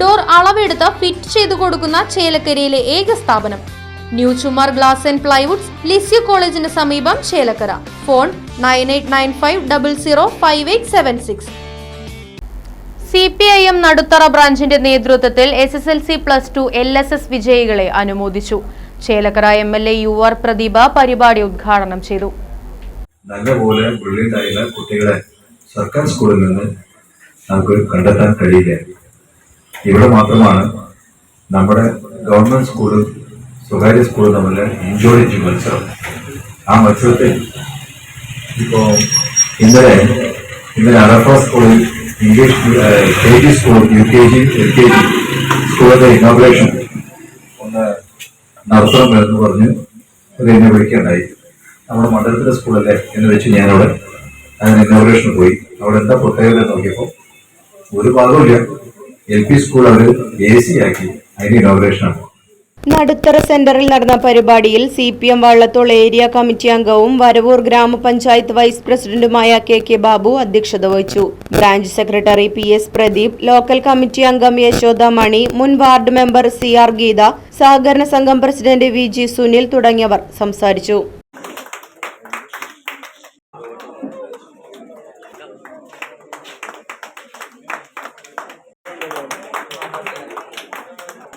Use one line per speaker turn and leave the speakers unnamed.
Door അളവെടുത്ത് fit ചെയ്തു കൊടുക്കുന്ന ചേലക്കരയിലെ ഏക സ്ഥാപനം. New Chumar glass and plywoods Lisieux കോളേജിന് സമീപം Chelakkara. Phone nine eight nine five double zero five eight seven six. C P I M Naduthara ബ്രാഞ്ചിന്റെ നേതൃത്വത്തിൽ S S L C plus two L S S വിജയികളെ അനുമോദിച്ചു. Chelakkara M L A U R Pradeepa പരിപാടി ഉദ്ഘാടനം ചെയ്തു.
നല്ലപോലെ കുട്ടികളെ സർക്കാർ സ്കൂളിൽ നിന്ന് നമുക്ക് കണ്ടെത്താൻ കഴിയില്ല. ഇവിടെ മാത്രമാണ് നമ്മുടെ ഗവൺമെന്റ് സ്കൂളും സ്വകാര്യ സ്കൂളും തമ്മിൽ ഇഞ്ചോടിഞ്ച് മത്സരം. ആ മത്സരത്തിൽ ഇപ്പോ ഇന്നലെ ഇന്നലെ അറഫ സ്കൂളിൽ English K G school U K G L K G സ്കൂളിന്റെ ഇനോഗ്രേഷൻ ഒന്ന് നടത്തണം എന്ന് പറഞ്ഞ് അത് എന്നെ വിളിക്കുകയുണ്ടായി നമ്മുടെ മണ്ഡലത്തിലെ സ്കൂളല്ലേ എന്ന് വെച്ച് ഞാനവിടെ അതിന് ഇനോഗ്രേഷൻ പോയി. അവിടെ എന്താ പ്രത്യേകത നോക്കിയപ്പോൾ ഒരു ഭാഗമില്ല
നടുത്തറ സെന്ററിൽ നടന്ന പരിപാടിയിൽ C P M Vallathol area committee അംഗവും വരവൂർ ഗ്രാമപഞ്ചായത്ത് വൈസ് പ്രസിഡന്റുമായ കെ കെ ബാബു അധ്യക്ഷത വഹിച്ചു. Branch secretary P S Pradeep local committee അംഗം യശോദ മണി മുൻ ward member C R Geetha സഹകരണ സംഘം പ്രസിഡന്റ് വി ജി സുനിൽ തുടങ്ങിയവർ സംസാരിച്ചു.